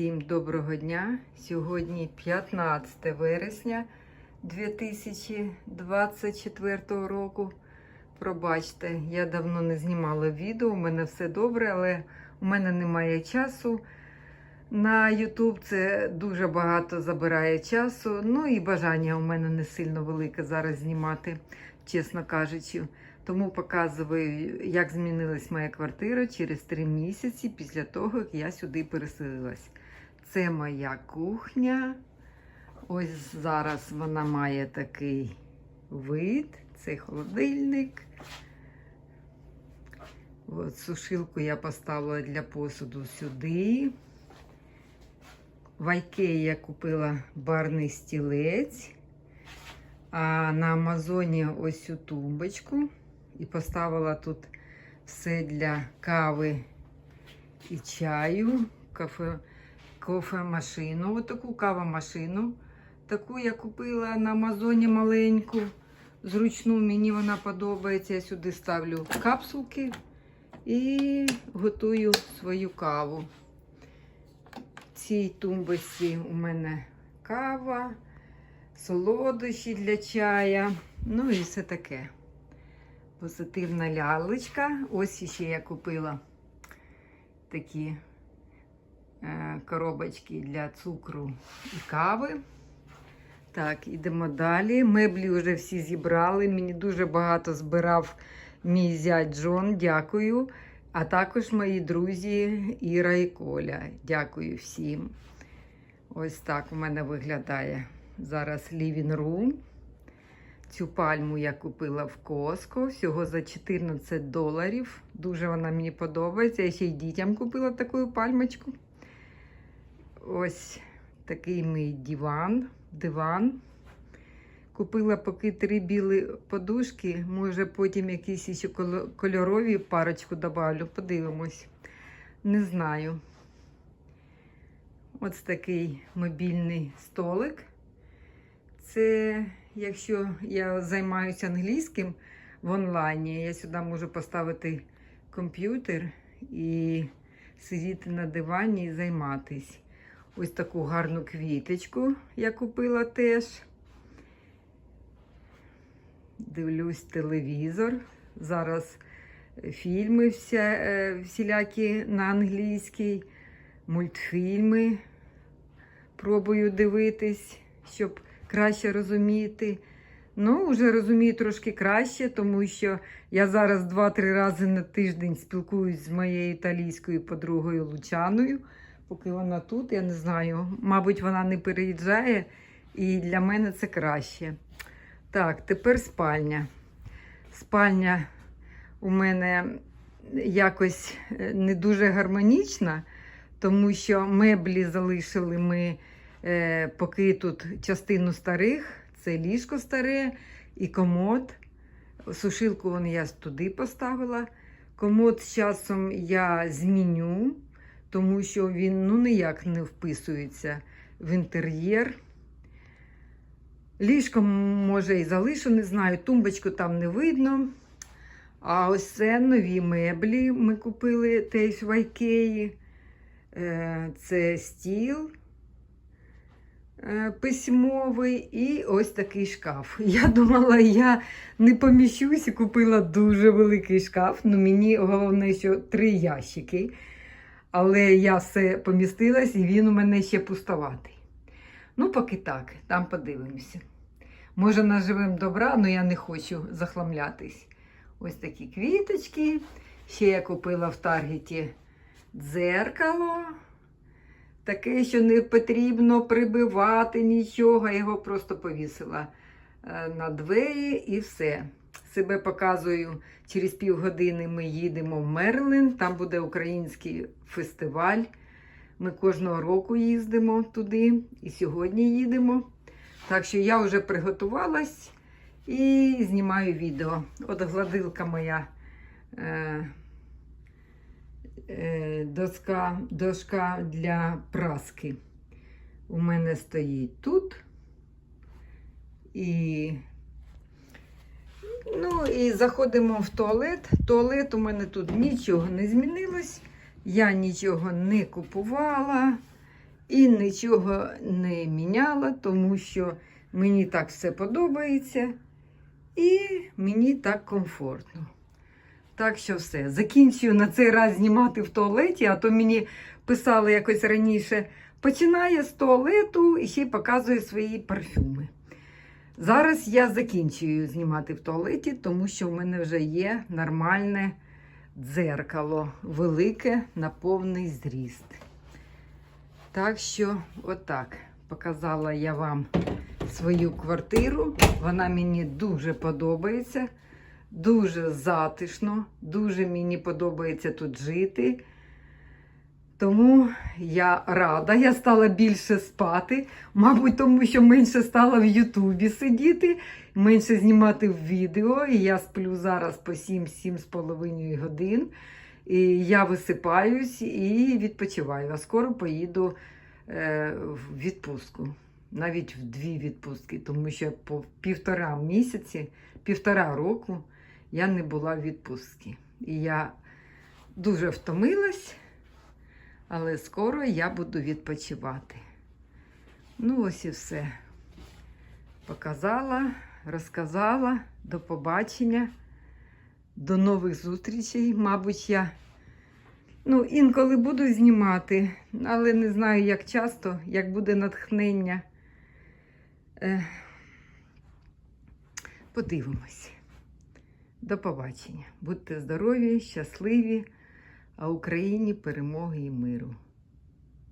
Всім доброго дня. Сьогодні 15 вересня 2024 року. Пробачте, я давно не знімала відео, у мене все добре, але у мене немає часу. На YouTube це дуже багато забирає часу. Ну і бажання у мене не сильно велике зараз знімати, чесно кажучи. Тому показую, як змінилась моя квартира через три місяці після того, як я сюди переселилась. Це моя кухня. Ось зараз вона має такий вид. Це холодильник. От сушилку я поставила для посуду сюди. В Айкеї я купила барний стілець. А на Амазоні ось цю тумбочку. І поставила тут все для кави і чаю, кафе, кофемашину, отаку кавомашину. Таку я купила на Амазоні маленьку. Зручну, мені вона подобається. Я сюди ставлю капсулки і готую свою каву. В цій тумбочці у мене кава, солодощі для чая, ну і все таке. Позитивна лялечка. Ось ще я купила такі коробочки для цукру і кави. Так, ідемо далі. Меблі вже всі зібрали. Мені дуже багато збирав мій зять Джон. Дякую. А також мої друзі Іра і Коля. Дякую всім. Ось так у мене виглядає зараз living room. Цю пальму я купила в Коско всього за 14 доларів. Дуже вона мені подобається. Я ще й дітям купила таку пальмочку. Ось такий мій диван. диван. Купила поки три білі подушки. Може, потім якісь ще кольорові парочку добавлю. Подивимось. Не знаю. Ось такий мобільний столик. Це якщо я займаюся англійським в онлайні, я сюди можу поставити комп'ютер і сидіти на дивані і займатись. Ось таку гарну квіточку я купила теж. Дивлюсь телевізор. Зараз фільми вся, е, всілякі на англійській, мультфільми пробую дивитись, щоб краще розуміти. Ну, вже розумію трошки краще, тому що я зараз 2-3 рази на тиждень спілкуюсь з моєю італійською подругою Лучаною. Поки вона тут, я не знаю. Мабуть, вона не переїжджає, і для мене це краще. Так, тепер спальня. Спальня у мене якось е, не дуже гармонічна, тому що меблі залишили ми. Е, поки тут частину старих, це ліжко старе і комод. Сушилку вон я туди поставила. Комод з часом я зміню, тому що він ну, ніяк не вписується в інтер'єр. Ліжко, може, і залишу, не знаю, тумбочку там не видно. А ось це нові меблі ми купили теж в Айкеї. Е, це стіл. Е, письмовий і ось такий шкаф. Я думала, я не поміщусь і купила дуже великий шкаф. Ну, Мені головне, що три ящики. Але я все помістилась і він у мене ще пустоватий. Ну, поки так, там подивимося. Може, наживемо добра, але я не хочу захламлятись. Ось такі квіточки. Ще я купила в Таргеті дзеркало. Таке, що не потрібно прибивати нічого, його просто повісила е, на двері і все. Себе показую, через півгодини ми їдемо в Мерлин, там буде український фестиваль. Ми кожного року їздимо туди і сьогодні їдемо. Так що я вже приготувалась і знімаю відео. От гладилка моя. Е Е, доска, дошка для праски. У мене стоїть тут. І ну, і заходимо в туалет. Туалет у мене тут нічого не змінилось. Я нічого не купувала. і нічого не міняла, тому що мені так все подобається і мені так комфортно. Так що все. Закінчую на цей раз знімати в туалеті, а то мені писали якось раніше. Починає з туалету і ще й показує свої парфюми. Зараз я закінчую знімати в туалеті, тому що в мене вже є нормальне дзеркало, велике на повний зріст. Так що, отак, показала я вам свою квартиру. Вона мені дуже подобається, дуже затишно, дуже мені подобається тут жити. Тому я рада, я стала більше спати, мабуть, тому що менше стала в Ютубі сидіти, менше знімати відео. І я сплю зараз по 7-7 з половиною годин. І я висипаюсь і відпочиваю. А скоро поїду е, в відпустку, навіть в дві відпустки, тому що по півтора місяці, півтора року я не була в відпустці. І я дуже втомилась але скоро я буду відпочивати. Ну, ось і все. Показала, розказала. До побачення, до нових зустрічей. Мабуть, я ну, інколи буду знімати, але не знаю, як часто, як буде натхнення. Е, Подивимось. До побачення. Будьте здорові, щасливі а Україні перемоги і миру.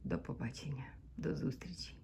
До побачення, до зустрічі!